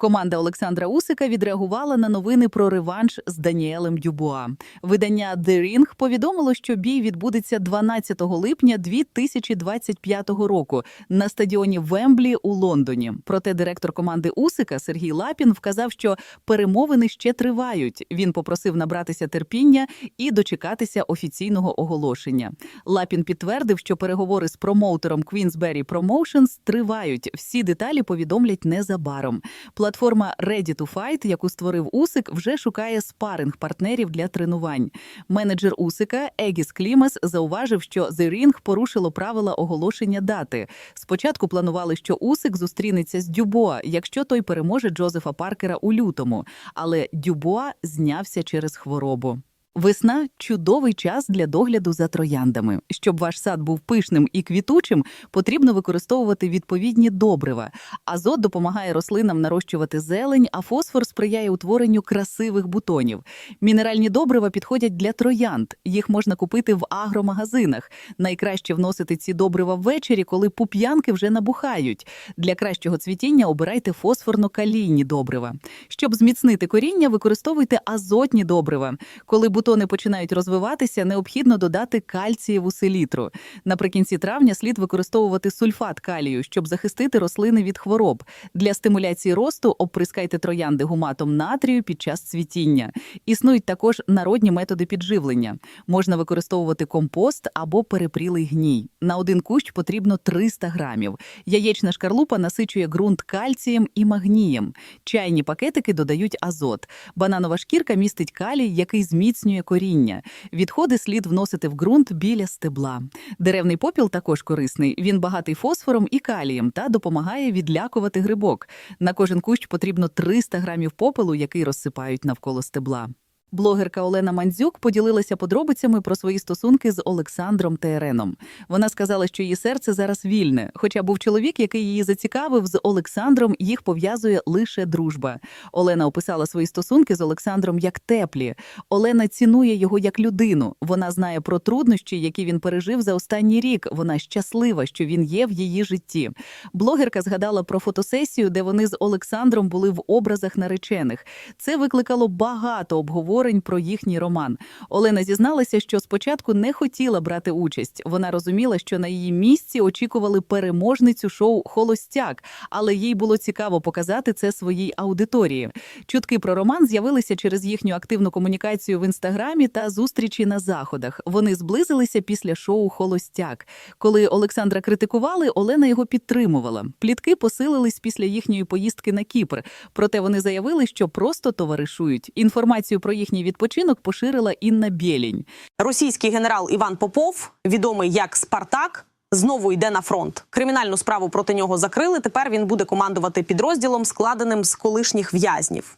Команда Олександра Усика відреагувала на новини про реванш з Даніелем Дюбуа. Видання The Ring повідомило, що бій відбудеться 12 липня 2025 року на стадіоні Вемблі у Лондоні. Проте директор команди Усика Сергій Лапін вказав, що перемовини ще тривають. Він попросив набратися терпіння і дочекатися офіційного оголошення. Лапін підтвердив, що переговори з промоутером Queensberry Promotions тривають. Всі деталі повідомлять незабаром. Платформа Ready to Fight, яку створив Усик, вже шукає спаринг партнерів для тренувань. Менеджер Усика Егіс Клімас зауважив, що The Ring порушило правила оголошення дати. Спочатку планували, що Усик зустрінеться з Дюбоа, якщо той переможе Джозефа Паркера у лютому, але Дюбоа знявся через хворобу. Весна чудовий час для догляду за трояндами. Щоб ваш сад був пишним і квітучим, потрібно використовувати відповідні добрива. Азот допомагає рослинам нарощувати зелень, а фосфор сприяє утворенню красивих бутонів. Мінеральні добрива підходять для троянд. Їх можна купити в агромагазинах. Найкраще вносити ці добрива ввечері, коли пуп'янки вже набухають. Для кращого цвітіння обирайте фосфорно-калійні добрива. Щоб зміцнити коріння, використовуйте азотні добрива. Коли бутони починають розвиватися, необхідно додати кальцієву селітру. Наприкінці травня слід використовувати сульфат калію, щоб захистити рослини від хвороб. Для стимуляції росту обприскайте троянди гуматом натрію під час цвітіння. Існують також народні методи підживлення. Можна використовувати компост або перепрілий гній. На один кущ потрібно 300 грамів. Яєчна шкарлупа насичує ґрунт кальцієм і магнієм. Чайні пакетики додають азот. Бананова шкірка містить калій, який зміцнює коріння. Відходи слід вносити в ґрунт біля стебла. Деревний попіл також корисний. Він багатий фосфором і калієм та допомагає відлякувати грибок. На кожен кущ потрібно 300 грамів попелу, який розсипають навколо стебла. Блогерка Олена Мандзюк поділилася подробицями про свої стосунки з Олександром Тереном. Вона сказала, що її серце зараз вільне. Хоча був чоловік, який її зацікавив, з Олександром їх пов'язує лише дружба. Олена описала свої стосунки з Олександром як теплі. Олена цінує його як людину. Вона знає про труднощі, які він пережив за останній рік. Вона щаслива, що він є в її житті. Блогерка згадала про фотосесію, де вони з Олександром були в образах наречених. Це викликало багато обговорень про їхній роман. Олена зізналася, що спочатку не хотіла брати участь. Вона розуміла, що на її місці очікували переможницю шоу Холостяк, але їй було цікаво показати це своїй аудиторії. Чутки про роман з'явилися через їхню активну комунікацію в інстаграмі та зустрічі на заходах. Вони зблизилися після шоу Холостяк. Коли Олександра критикували, Олена його підтримувала. Плітки посилились після їхньої поїздки на Кіпр. Проте вони заявили, що просто товаришують. Інформацію про їхній відпочинок поширила Інна Бєлінь. Російський генерал Іван Попов, відомий як Спартак, знову йде на фронт. Кримінальну справу проти нього закрили. Тепер він буде командувати підрозділом, складеним з колишніх в'язнів.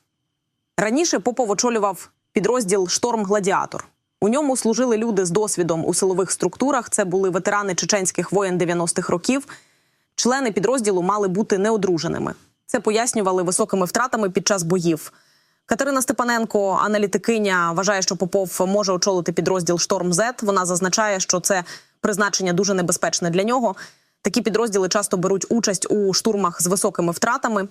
Раніше Попов очолював підрозділ Шторм Гладіатор. У ньому служили люди з досвідом у силових структурах. Це були ветерани чеченських воєн 90-х років. Члени підрозділу мали бути неодруженими. Це пояснювали високими втратами під час боїв. Катерина Степаненко, аналітикиня, вважає, що Попов може очолити підрозділ Шторм Зет. Вона зазначає, що це призначення дуже небезпечне для нього. Такі підрозділи часто беруть участь у штурмах з високими втратами.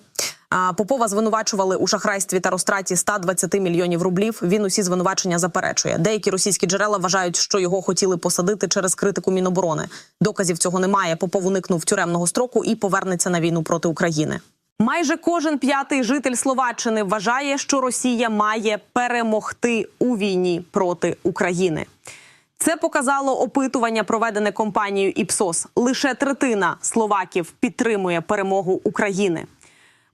Попова звинувачували у шахрайстві та розтраті 120 мільйонів рублів. Він усі звинувачення заперечує. Деякі російські джерела вважають, що його хотіли посадити через критику Міноборони. Доказів цього немає. Попов уникнув тюремного строку і повернеться на війну проти України. Майже кожен п'ятий житель Словаччини вважає, що Росія має перемогти у війні проти України. Це показало опитування, проведене компанією Іпсос. Лише третина словаків підтримує перемогу України.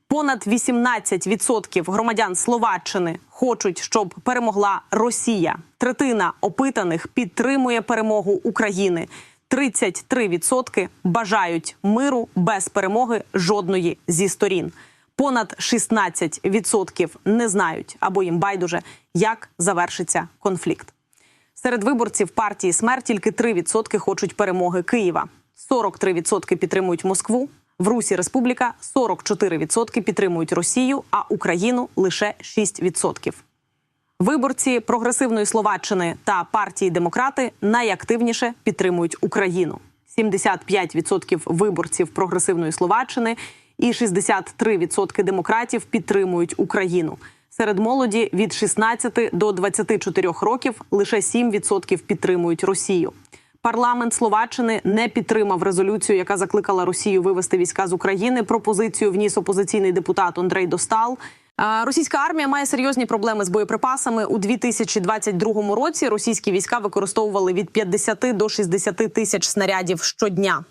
Понад 18% громадян Словаччини хочуть, щоб перемогла Росія. Третина опитаних підтримує перемогу України. 33% бажають миру без перемоги жодної зі сторін. Понад 16% не знають або їм байдуже, як завершиться конфлікт. Серед виборців партії смерть тільки 3% хочуть перемоги Києва, 43% підтримують Москву. В Русі Республіка 44% підтримують Росію, а Україну лише 6%. Виборці прогресивної Словаччини та партії Демократи найактивніше підтримують Україну. 75% виборців прогресивної Словаччини і 63% демократів підтримують Україну. Серед молоді від 16 до 24 років лише 7% підтримують Росію. Парламент Словаччини не підтримав резолюцію, яка закликала Росію вивести війська з України. Пропозицію вніс опозиційний депутат Андрей Достал. Російська армія має серйозні проблеми з боєприпасами у 2022 році. Російські війська використовували від 50 до 60 тисяч снарядів щодня.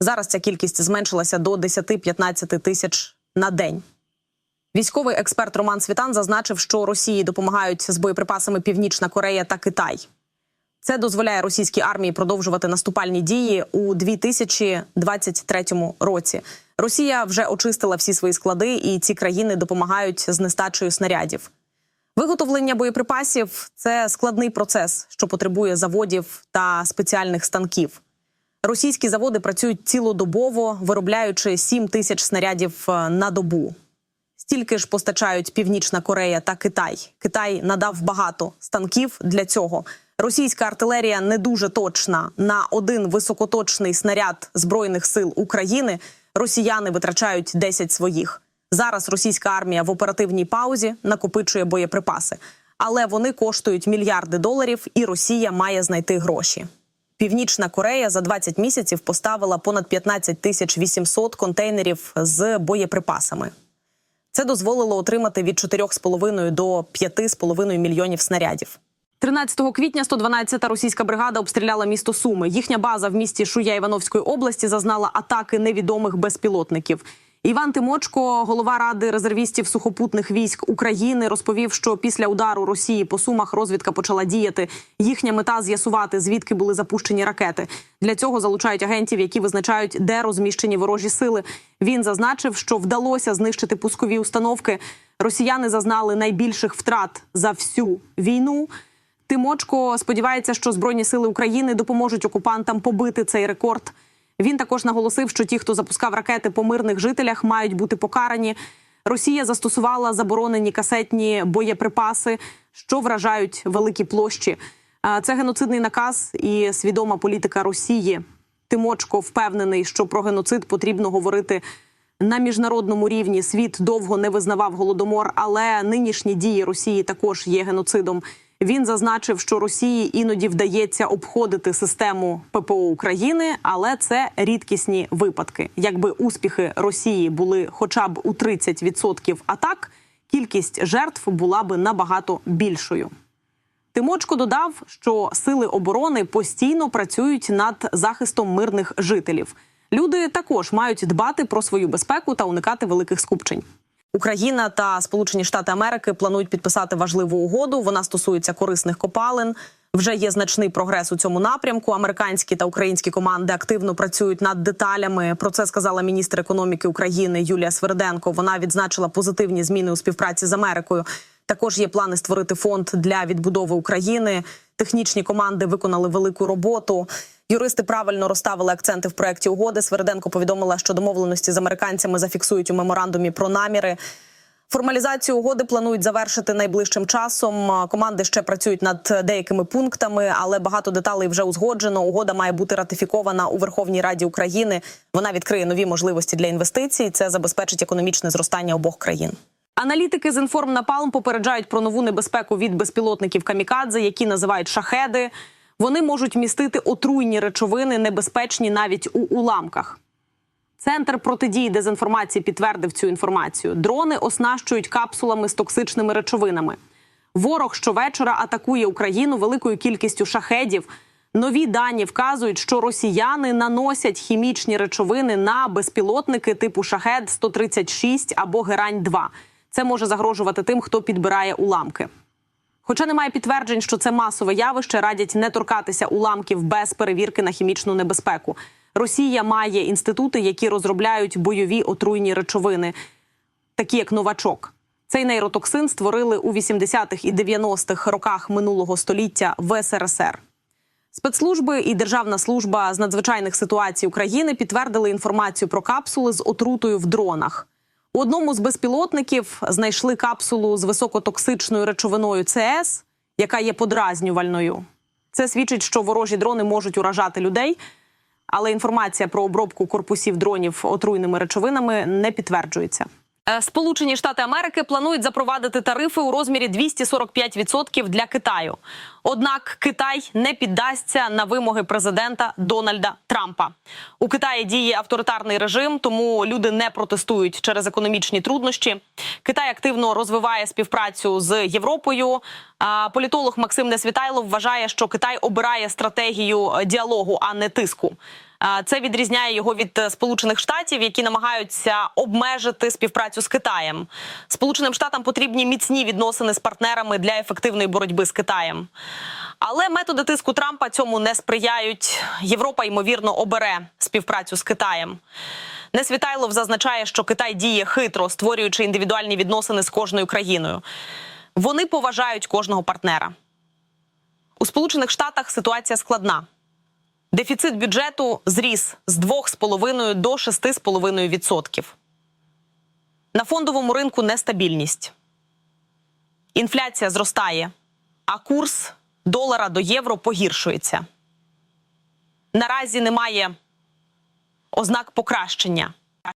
Зараз ця кількість зменшилася до 10-15 тисяч на день. Військовий експерт Роман Світан зазначив, що Росії допомагають з боєприпасами Північна Корея та Китай. Це дозволяє російській армії продовжувати наступальні дії у 2023 році. Росія вже очистила всі свої склади, і ці країни допомагають з нестачею снарядів. Виготовлення боєприпасів це складний процес, що потребує заводів та спеціальних станків. Російські заводи працюють цілодобово, виробляючи 7 тисяч снарядів е, на добу. Стільки ж постачають Північна Корея та Китай. Китай надав багато станків для цього. Російська артилерія не дуже точна. На один високоточний снаряд збройних сил України росіяни витрачають 10 своїх. Зараз російська армія в оперативній паузі накопичує боєприпаси, але вони коштують мільярди доларів, і Росія має знайти гроші. Північна Корея за 20 місяців поставила понад 15 тисяч 800 контейнерів з боєприпасами. Це дозволило отримати від 4,5 до 5,5 мільйонів снарядів. 13 квітня 112-та російська бригада обстріляла місто Суми. Їхня база в місті Шуя Івановської області зазнала атаки невідомих безпілотників. Іван Тимочко, голова ради резервістів сухопутних військ України, розповів, що після удару Росії по сумах розвідка почала діяти. Їхня мета з'ясувати, звідки були запущені ракети. Для цього залучають агентів, які визначають, де розміщені ворожі сили. Він зазначив, що вдалося знищити пускові установки. Росіяни зазнали найбільших втрат за всю війну. Тимочко сподівається, що збройні сили України допоможуть окупантам побити цей рекорд. Він також наголосив, що ті, хто запускав ракети по мирних жителях, мають бути покарані. Росія застосувала заборонені касетні боєприпаси, що вражають великі площі. Це геноцидний наказ і свідома політика Росії. Тимочко впевнений, що про геноцид потрібно говорити на міжнародному рівні. Світ довго не визнавав голодомор, але нинішні дії Росії також є геноцидом. Він зазначив, що Росії іноді вдається обходити систему ППО України, але це рідкісні випадки. Якби успіхи Росії були хоча б у 30% атак, кількість жертв була би набагато більшою. Тимочко додав, що сили оборони постійно працюють над захистом мирних жителів. Люди також мають дбати про свою безпеку та уникати великих скупчень. Україна та Сполучені Штати Америки планують підписати важливу угоду. Вона стосується корисних копалин. Вже є значний прогрес у цьому напрямку. Американські та українські команди активно працюють над деталями. Про це сказала міністр економіки України Юлія Сверденко. Вона відзначила позитивні зміни у співпраці з Америкою. Також є плани створити фонд для відбудови України. Технічні команди виконали велику роботу. Юристи правильно розставили акценти в проєкті угоди. Сверденко повідомила, що домовленості з американцями зафіксують у меморандумі про наміри. Формалізацію угоди планують завершити найближчим часом. Команди ще працюють над деякими пунктами, але багато деталей вже узгоджено. Угода має бути ратифікована у Верховній Раді України. Вона відкриє нові можливості для інвестицій. Це забезпечить економічне зростання обох країн. Аналітики з інформнапалм попереджають про нову небезпеку від безпілотників камікадзе, які називають шахеди. Вони можуть містити отруйні речовини, небезпечні навіть у уламках. Центр протидії дезінформації підтвердив цю інформацію. Дрони оснащують капсулами з токсичними речовинами. Ворог щовечора атакує Україну великою кількістю шахедів. Нові дані вказують, що росіяни наносять хімічні речовини на безпілотники типу шахед 136 або герань 2 Це може загрожувати тим, хто підбирає уламки. Хоча немає підтверджень, що це масове явище, радять не торкатися уламків без перевірки на хімічну небезпеку. Росія має інститути, які розробляють бойові отруйні речовини, такі як новачок. Цей нейротоксин створили у 80-х і 90-х роках минулого століття в СРСР. Спецслужби і Державна служба з надзвичайних ситуацій України підтвердили інформацію про капсули з отрутою в дронах. У одному з безпілотників знайшли капсулу з високотоксичною речовиною ЦС, яка є подразнювальною. Це свідчить, що ворожі дрони можуть уражати людей. але інформація про обробку корпусів дронів отруйними речовинами не підтверджується. Е, Сполучені Штати Америки планують запровадити тарифи у розмірі 245% для Китаю. Однак Китай не піддасться на вимоги президента Дональда Трампа. У Китаї діє авторитарний режим, тому люди не протестують через економічні труднощі. Китай активно розвиває співпрацю з Європою. Політолог Максим Несвітайлов вважає, що Китай обирає стратегію е, діалогу, а не тиску. Це відрізняє його від е, Сполучених Штатів, які намагаються обмежити співпрацю з Китаєм. Сполученим Штатам потрібні міцні відносини з партнерами для ефективної боротьби з Китаєм. Але методи тиску Трампа цьому не сприяють. Європа ймовірно обере співпрацю з Китаєм. Несвітайлов зазначає, що Китай діє хитро, створюючи індивідуальні відносини з кожною країною. Вони поважають кожного партнера. У Сполучених Штатах ситуація складна. Дефіцит бюджету зріс з 2,5 до 6,5%. На фондовому ринку нестабільність. Інфляція зростає, а курс долара до євро погіршується. Наразі немає ознак покращення.